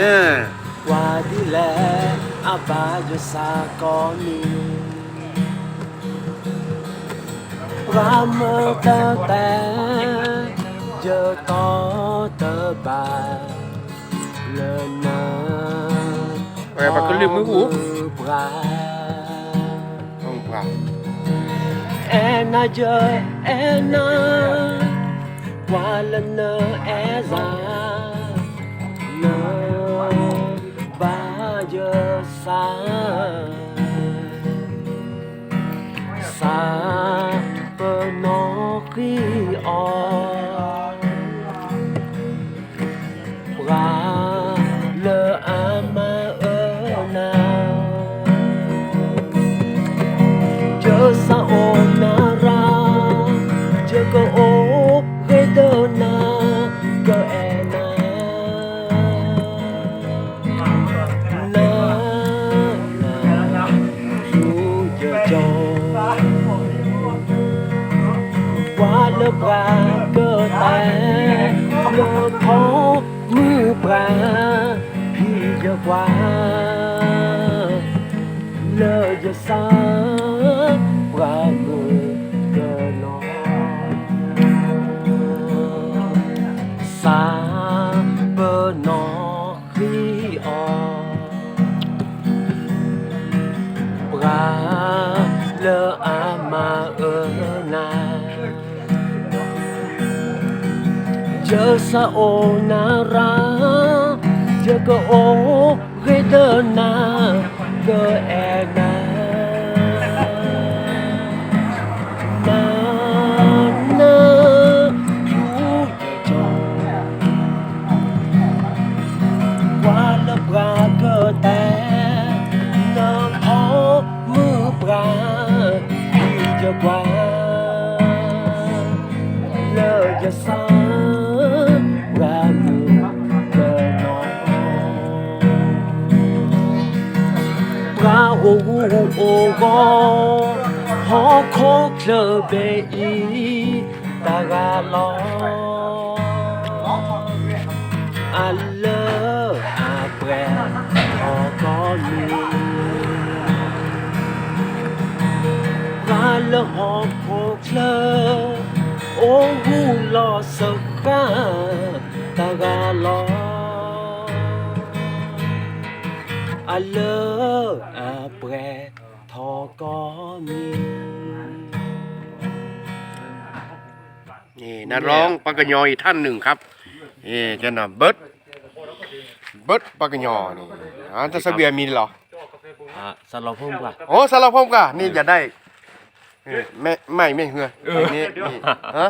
Yeah. Qua đi lẽ a ba yo sa koni. Ra mơ ta ta giờ có tờ bà lần nữa Rồi bà cứ liêm mới vũ. Không phải. Ena giờ ena qua lần nơ e ra. Xa bờ nó khi o Bra lơ à ama ơ nào chớ sa ô na ra, chớ có ô ghê đơ na cơ em. ปลาเกิดแต่เมื่อพบมือปราพี่จะกว่าเลิกจะซ้า sayonara Jaga o gedena keena Mana juga jauh Wala braga teh Nang o mu bra Ijawa Lỡ giờ sao โอโคเคลเบอีตากาลออัลเลออาเปรฮอคอลูกาลฮอโคเคลโอหูลอสกาตากาลออัลเลอ có mi นี่นักร้องปังกะยออีกท่านหนึ่งครับนี่เจ้าหน่ะเบิร์ดเบิร์ดปังกะยอนี่อันจะเสเบียมีเหรอ à sao lo không quả โอ้สารพมกะนี่จะได้เออไม่ไม่ไม่เหือนี่นี่ฮะ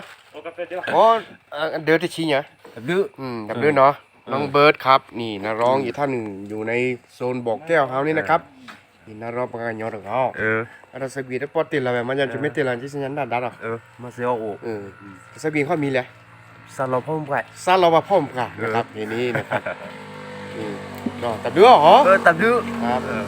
โอ้เอ่อเดือดที่ชี้เนี่ย đứa อืมแบบนี้เนาะน้องเบิร์ดครับ นี่นักร้องอีกท่านหนึ่งอยู่ในโซนบอกแก้วเฮานี่นะครับ นี่นักร้องปังกะยอของเขาเอออันนั้นสเบียได้ปอติดแล้วแบบมันยังจะไม่ติดแล้วที่สัญญาณดัดดัดหรอเออมาเสียวโอ้เออสเบียเขามีเลย sao lo không quả ซาลาวาพ่อมค่ะนะครับทีนี้นะครับนี่ก็ตับเดือเหรอเออตับดื้อครับเออ